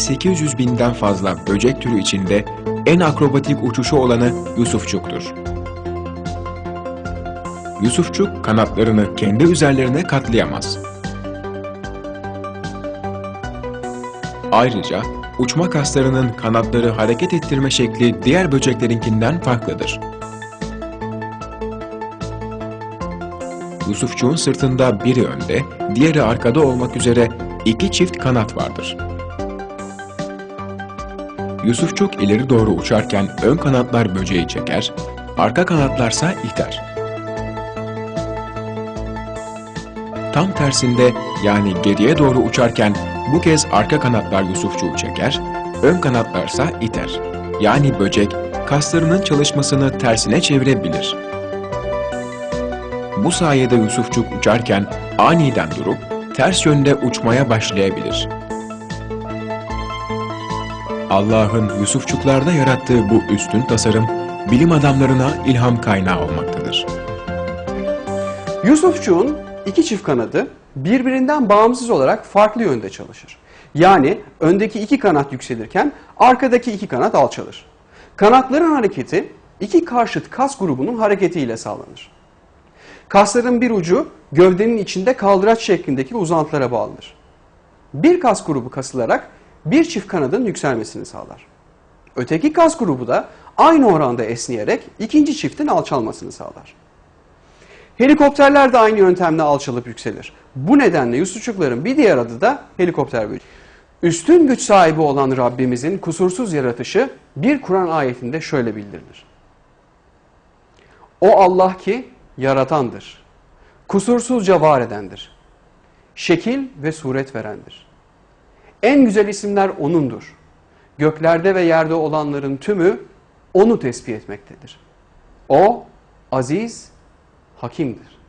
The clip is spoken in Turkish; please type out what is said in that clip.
800 binden fazla böcek türü içinde en akrobatik uçuşu olanı Yusufçuk'tur. Yusufçuk kanatlarını kendi üzerlerine katlayamaz. Ayrıca uçma kaslarının kanatları hareket ettirme şekli diğer böceklerinkinden farklıdır. Yusufçuğun sırtında biri önde, diğeri arkada olmak üzere iki çift kanat vardır. Yusufçuk ileri doğru uçarken ön kanatlar böceği çeker, arka kanatlarsa iter. Tam tersinde yani geriye doğru uçarken bu kez arka kanatlar Yusufçuğu çeker, ön kanatlarsa iter. Yani böcek kaslarının çalışmasını tersine çevirebilir. Bu sayede Yusufçuk uçarken aniden durup ters yönde uçmaya başlayabilir. Allah'ın Yusufçuklarda yarattığı bu üstün tasarım bilim adamlarına ilham kaynağı olmaktadır. Yusufçuğun iki çift kanadı birbirinden bağımsız olarak farklı yönde çalışır. Yani öndeki iki kanat yükselirken arkadaki iki kanat alçalır. Kanatların hareketi iki karşıt kas grubunun hareketiyle sağlanır. Kasların bir ucu gövdenin içinde kaldıraç şeklindeki uzantılara bağlıdır. Bir kas grubu kasılarak bir çift kanadın yükselmesini sağlar. Öteki kas grubu da aynı oranda esneyerek ikinci çiftin alçalmasını sağlar. Helikopterler de aynı yöntemle alçalıp yükselir. Bu nedenle Yusufçukların bir diğer adı da helikopter böceği. Üstün güç sahibi olan Rabbimizin kusursuz yaratışı bir Kur'an ayetinde şöyle bildirilir. O Allah ki yaratandır, kusursuzca var edendir, şekil ve suret verendir. En güzel isimler O'nundur. Göklerde ve yerde olanların tümü O'nu tesbih etmektedir. O aziz, hakimdir.